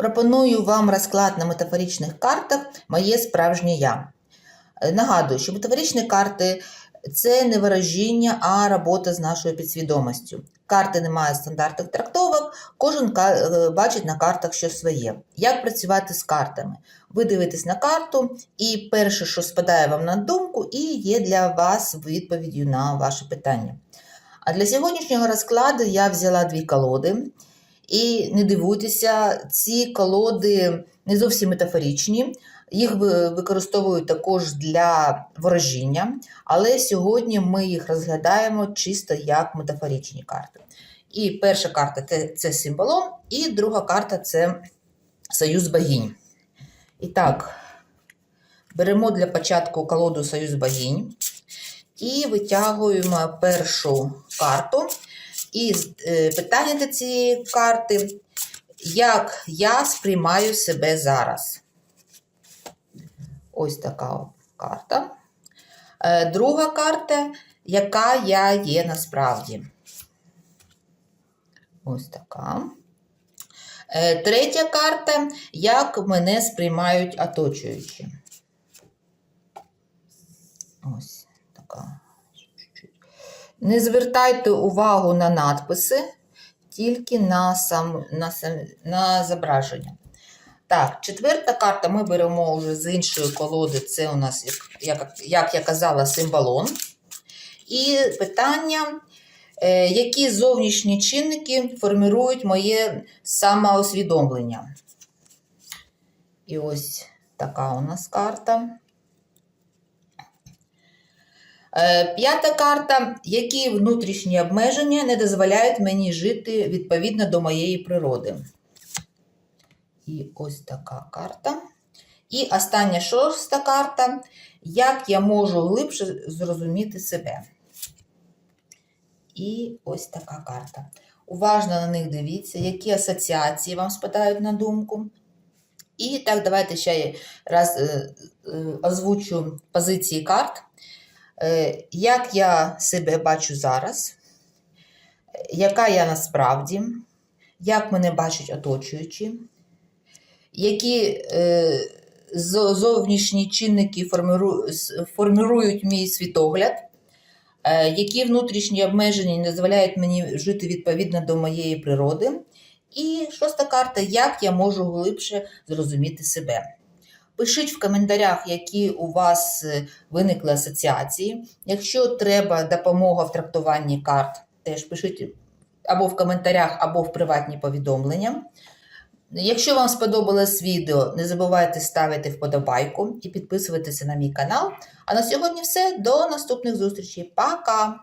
Пропоную вам розклад на метафоричних картах Моє справжнє я. Е, Нагадую, що метафоричні карти це не вираження, а робота з нашою підсвідомістю. Карти не мають стандартних трактовок, кожен е, бачить на картах щось своє. Як працювати з картами? Ви дивитесь на карту, і перше, що спадає вам на думку, і є для вас відповіддю на ваше питання. А для сьогоднішнього розкладу я взяла дві колоди. І не дивуйтеся, ці колоди не зовсім метафоричні. Їх використовують також для ворожіння, але сьогодні ми їх розглядаємо чисто як метафоричні карти. І перша карта це, символом, і друга карта це Союз богинь. І так, беремо для початку колоду Союз богинь і витягуємо першу карту. І е, питання до цієї карти: як я сприймаю себе зараз? Ось така карта. Е, Друга карта, яка я є насправді. Ось така. Е, Третя карта, як мене сприймають оточуючі. Ось така. Не звертайте увагу на надписи, тільки на, сам, на, сам, на зображення. Так, четверта карта ми беремо вже з іншої колоди. Це у нас, як, як, я казала, символон. І питання, е, які зовнішні чинники формують моє самоусвідомлення. І ось така у нас карта. Е, П'ята карта. Які внутрішні обмеження не дозволяють мені жити відповідно до моєї природи? І ось така карта. І остання шоста карта. Як я можу глибше зрозуміти себе? І ось така карта. Уважно на них дивіться, які асоціації вам спадають на думку. І так, давайте ще раз е, е, озвучу позиції карт. Е, Як я себе бачу зараз, яка я насправді, як мене бачать оточуючі, які е, зовнішні чинники формиру- формирують мій світогляд, е, які внутрішні обмеження не дозволяють мені жити відповідно до моєї природи. І шоста карта, як я можу глибше зрозуміти себе. Пишіть в коментарях, які у вас е, виникли асоціації. Якщо треба допомога в трактуванні карт, теж пишіть або в коментарях, або в приватні повідомлення. Якщо вам сподобалось відео, не забувайте ставити вподобайку і підписуватися на мій канал. А на сьогодні все. До наступних зустрічей. Пока!